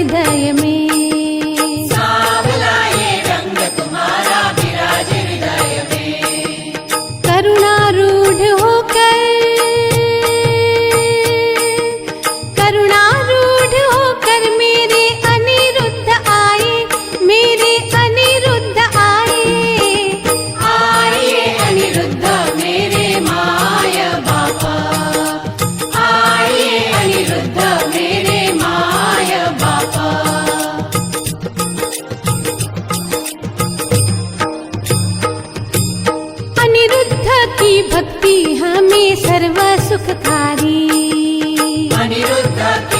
ഹൃദയമേ सुखकारी अनिरुद्ध